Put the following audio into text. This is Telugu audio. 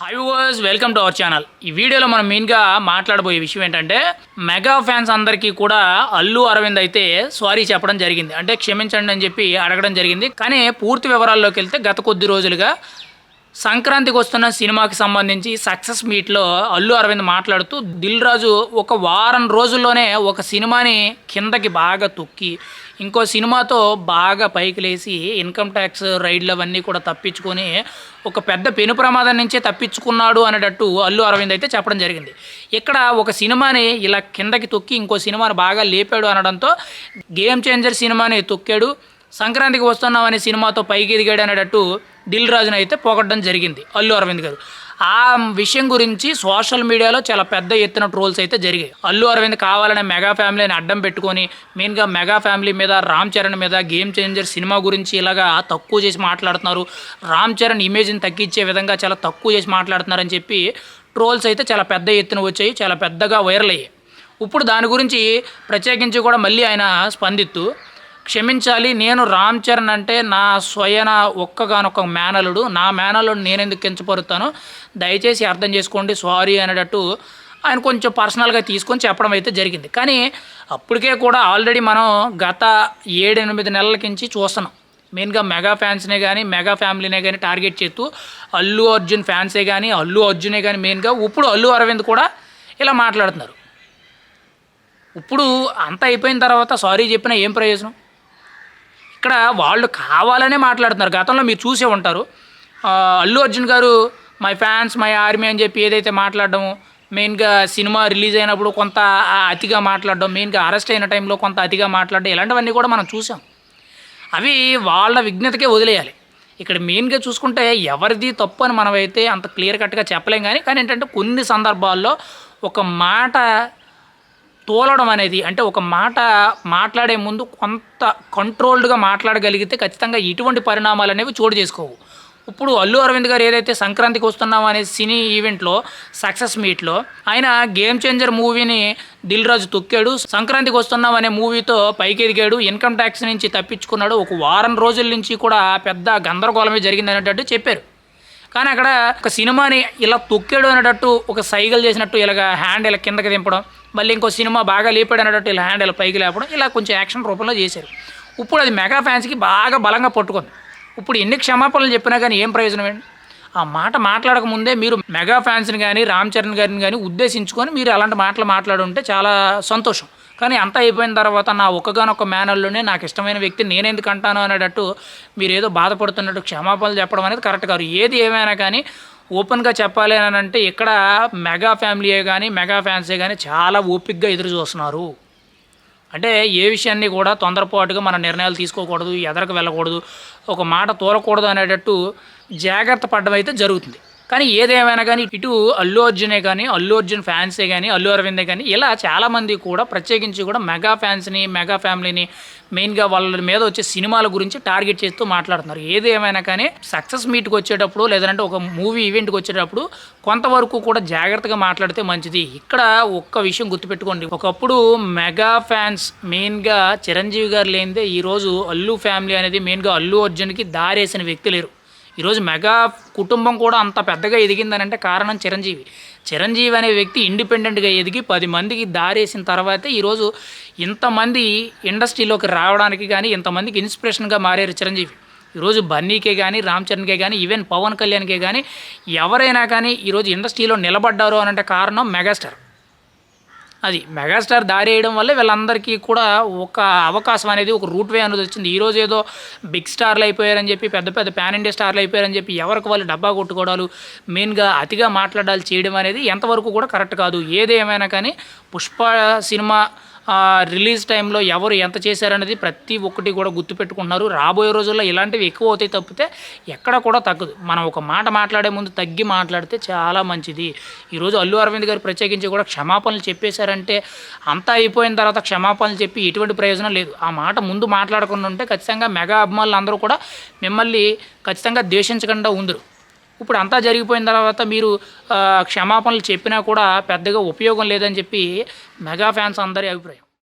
Hi viewers welcome to our channel ఈ వీడియోలో మనం మెయిన్గా మాట్లాడబోయే విషయం ఏంటంటే మెగా ఫ్యాన్స్ అందరికీ కూడా అల్లు అరవింద్ అయితే సారీ చెప్పడం జరిగింది. అంటే క్షమించండి అని చెప్పి అడగడం జరిగింది. కానీ పూర్తి వివరాల్లోకి వెళ్తే గత కొద్ది రోజులుగా సంక్రాంతికి వస్తున్న సినిమాకి సంబంధించి సక్సెస్ మీట్లో అల్లు అరవింద్ మాట్లాడుతూ దిల్ రాజు ఒక వారం రోజుల్లోనే ఒక సినిమాని కిందకి బాగా తొక్కి ఇంకో సినిమాతో బాగా పైకి లేచి ఇన్కమ్ ట్యాక్స్ రైడ్లు అవన్నీ కూడా తప్పించుకొని ఒక పెద్ద పెను ప్రమాదం నుంచే తప్పించుకున్నాడు అనేటట్టు అల్లు అరవింద్ అయితే చెప్పడం జరిగింది. ఇక్కడ ఒక సినిమాని ఇలా కిందకి తొక్కి ఇంకో సినిమాని బాగా లేపాడు అనడంతో గేమ్ చేంజర్ సినిమాని తొక్కాడు సంక్రాంతికి వస్తున్నాం అనే సినిమాతో పైకి ఎదిగాడు అనేటట్టు దిల్ రాజును అయితే పోగొట్టడం జరిగింది. అల్లు అరవింద్ గారు. ఆ విషయం గురించి సోషల్ మీడియాలో చాలా పెద్ద ఎత్తున ట్రోల్స్ అయితే జరిగాయి. అల్లు అరవింద్ కావాలనే మెగా ఫ్యామిలీని అడ్డం పెట్టుకొని మెయిన్గా మెగా ఫ్యామిలీ మీద రామ్ చరణ్ మీద గేమ్ చేంజర్ సినిమా గురించి ఇలాగా తక్కువ చేసి మాట్లాడుతున్నారు. రామ్ చరణ్ ఇమేజ్ని తగ్గించే విధంగా చాలా తక్కువ చేసి మాట్లాడుతున్నారని చెప్పి ట్రోల్స్ అయితే చాలా పెద్ద ఎత్తున వచ్చాయి చాలా పెద్దగా వైరల్ అయ్యాయి. ఇప్పుడు దాని గురించి ప్రత్యేకించి కూడా మళ్ళీ ఆయన స్పందిస్తూ క్షమించాలి. నేను రామ్ చరణ్ అంటే నా స్వయన ఒక్కగానొక్క మేనలుడు. నా మేనలుడు నేను ఎందుకు కించపరుతాను? దయచేసి అర్థం చేసుకోండి. సారీ అనేటట్టు ఆయన కొంచెం పర్సనల్గా తీసుకొని చెప్పడం అయితే జరిగింది. కానీ అప్పటికే కూడా ఆల్రెడీ మనం గత ఏడెనిమిది నెలల నుంచి చూస్తున్నాం. మెయిన్గా మెగా ఫ్యాన్స్నే కానీ మెగా ఫ్యామిలీనే కానీ టార్గెట్ చేస్తూ అల్లు అర్జున్ ఫ్యాన్సే కానీ అల్లు అర్జునే కానీ మెయిన్గా ఇప్పుడు అల్లు అరవింద్ కూడా ఇలా మాట్లాడుతున్నారు. ఇప్పుడు అంత అయిపోయిన తర్వాత సారీ చెప్పినా ఏం ప్రయోజనం? ఇక్కడ వాళ్ళు కావాలనే మాట్లాడుతున్నారు. గతంలో మీరు చూసే ఉంటారు. అల్లు అర్జున్ గారు మై ఫ్యాన్స్ మై ఆర్మీ అని చెప్పి ఏదైతే మాట్లాడడం మెయిన్గా సినిమా రిలీజ్ అయినప్పుడు కొంత అతిగా మాట్లాడడం మెయిన్గా అరెస్ట్ అయిన టైంలో కొంత అతిగా మాట్లాడడం ఇలాంటివన్నీ కూడా మనం చూసాం. అవి వాళ్ళ విఘ్నతకే వదిలేయాలి. ఇక్కడ మెయిన్గా చూసుకుంటే ఎవరిది తప్పు అని మనమైతే అంత క్లియర్ కట్గా చెప్పలేం కానీ కానీ ఏంటంటే కొన్ని సందర్భాల్లో ఒక మాట తోలడం అనేది అంటే ఒక మాట మాట్లాడే ముందు కొంత కంట్రోల్డ్గా మాట్లాడగలిగితే ఖచ్చితంగా ఇటువంటి పరిణామాలు అనేవి చోటు చేసుకోవు. ఇప్పుడు అల్లు అరవింద్ గారు ఏదైతే సంక్రాంతికి వస్తున్నాం అనే సినీ ఈవెంట్లో సక్సెస్ మీట్లో ఆయన గేమ్ చేంజర్ మూవీని దిల్ రాజు తొక్కాడు సంక్రాంతికి వస్తున్నాం అనే మూవీతో పైకి ఎదిగాడు ఇన్కమ్ ట్యాక్స్ నుంచి తప్పించుకున్నాడు ఒక వారం రోజుల నుంచి కూడా పెద్ద గందరగోళమే జరిగింది అనేటట్టు చెప్పారు. కానీ అక్కడ ఒక సినిమాని ఇలా తొక్కాడు అనేటట్టు ఒక సైగల్ చేసినట్టు ఇలాగ హ్యాండ్ ఇలా కిందకి దింపడం మళ్ళీ ఇంకో సినిమా బాగా లేపాడు అనేటట్టు ఇలా హ్యాండ్ ఇలా పైకి లేపడం ఇలా కొంచెం యాక్షన్ రూపంలో చేశారు. ఇప్పుడు అది మెగా ఫ్యాన్స్కి బాగా బలంగా పట్టుకుంది. ఇప్పుడు ఎన్ని క్షమాపణలు చెప్పినా కానీ ఏం ప్రయోజనం ఏంటి? ఆ మాట మాట్లాడకముందే మీరు మెగా ఫ్యాన్స్ని కానీ రామ్ చరణ్ గారిని కానీ ఉద్దేశించుకొని మీరు అలాంటి మాటలు మాట్లాడుంటే చాలా సంతోషం. కానీ అంతా అయిపోయిన తర్వాత నా ఒక్కగానొక్క మేనల్లోనే నాకు ఇష్టమైన వ్యక్తి నేనెందుకు అంటాను అనేటట్టు మీరు ఏదో బాధపడుతున్నట్టు క్షమాపణలు చెప్పడం అనేది కరెక్ట్ కాదు. ఏది ఏమైనా కానీ ఓపెన్గా చెప్పాలి అని అంటే ఇక్కడ మెగా ఫ్యామిలీయే కానీ మెగా ఫ్యాన్సే కానీ చాలా ఓపిక్గా ఎదురు చూస్తున్నారు. అంటే ఏ విషయాన్ని కూడా తొందరపాటుగా మన నిర్ణయాలు తీసుకోకూడదు ఎదరకు వెళ్ళకూడదు ఒక మాట తోలకూడదు అనేటట్టు జాగ్రత్త పడడం అయితే జరుగుతుంది. కానీ ఏదేమైనా కానీ ఇటు అల్లు అర్జునే కానీ అల్లు అర్జున్ ఫ్యాన్సే కానీ అల్లు అరవిందే కానీ ఇలా చాలామంది కూడా ప్రత్యేకించి కూడా మెగా ఫ్యాన్స్ని మెగా ఫ్యామిలీని మెయిన్గా వాళ్ళ మీద వచ్చే సినిమాల గురించి టార్గెట్ చేస్తూ మాట్లాడుతున్నారు. ఏది ఏమైనా కానీ సక్సెస్ మీట్కి వచ్చేటప్పుడు లేదంటే ఒక మూవీ ఈవెంట్కి వచ్చేటప్పుడు కొంతవరకు కూడా జాగ్రత్తగా మాట్లాడితే మంచిది. ఇక్కడ ఒక్క విషయం గుర్తుపెట్టుకోండి. ఒకప్పుడు మెగా ఫ్యాన్స్ మెయిన్గా చిరంజీవి గారు లేనిదే ఈరోజు అల్లు ఫ్యామిలీ అనేది మెయిన్గా అల్లు అర్జున్కి దారేసిన వ్యక్తి లేరు. ఈరోజు మెగా కుటుంబం కూడా అంత పెద్దగా ఎదిగిందనంటే కారణం చిరంజీవి. చిరంజీవి అనే వ్యక్తి ఇండిపెండెంట్గా ఎదిగి పది మందికి దారేసిన తర్వాతే ఈరోజు ఇంతమంది ఇండస్ట్రీలోకి రావడానికి కానీ ఇంతమందికి ఇన్స్పిరేషన్గా మారారు చిరంజీవి. ఈరోజు బన్నీకే కానీ రామ్ చరణ్కే కానీ ఈవెన్ పవన్ కళ్యాణ్కే కానీ ఎవరైనా కానీ ఈరోజు ఇండస్ట్రీలో నిలబడ్డారు అనంటే కారణం మెగాస్టార్. అది మెగాస్టార్ దారి వేయడం వల్ల వీళ్ళందరికీ కూడా ఒక అవకాశం అనేది ఒక రూట్ వే అనేది వచ్చింది. ఈరోజు ఏదో బిగ్ స్టార్లు అయిపోయారని చెప్పి పెద్ద పెద్ద పాన్ ఇండియా స్టార్లు అయిపోయారని చెప్పి ఎవరికి వాళ్ళు డబ్బా కొట్టుకోవడాలు మెయిన్గా అతిగా మాట్లాడాలి చేయడం అనేది ఎంతవరకు కూడా కరెక్ట్ కాదు. ఏదేమైనా కానీ పుష్ప సినిమా రిలీజ్ టైంలో ఎవరు ఎంత చేశారనేది ప్రతి ఒక్కటి కూడా గుర్తుపెట్టుకుంటున్నారు రాబోయే రోజుల్లో ఇలాంటివి ఎక్కువ అవుతాయి తప్పితే ఎక్కడ కూడా తగ్గదు. మనం ఒక మాట మాట్లాడే ముందు తగ్గి మాట్లాడితే చాలా మంచిది. ఈరోజు అల్లు అరవింద్ గారు ప్రత్యేకించి కూడా క్షమాపణలు చెప్పేశారంటే అంతా అయిపోయిన తర్వాత క్షమాపణలు చెప్పి ఎటువంటి ప్రయోజనం లేదు. ఆ మాట ముందు మాట్లాడకుండా ఉంటే ఖచ్చితంగా మెగా అభిమానులు అందరూ కూడా మిమ్మల్ని ఖచ్చితంగా ద్వేషించకుండా ఉందరు. ఇప్పుడు అంతా జరిగిపోయిన తర్వాత మీరు క్షమాపణలు చెప్పినా కూడా పెద్దగా ఉపయోగం లేదని చెప్పి మెగా ఫ్యాన్స్ అందరి అభిప్రాయం.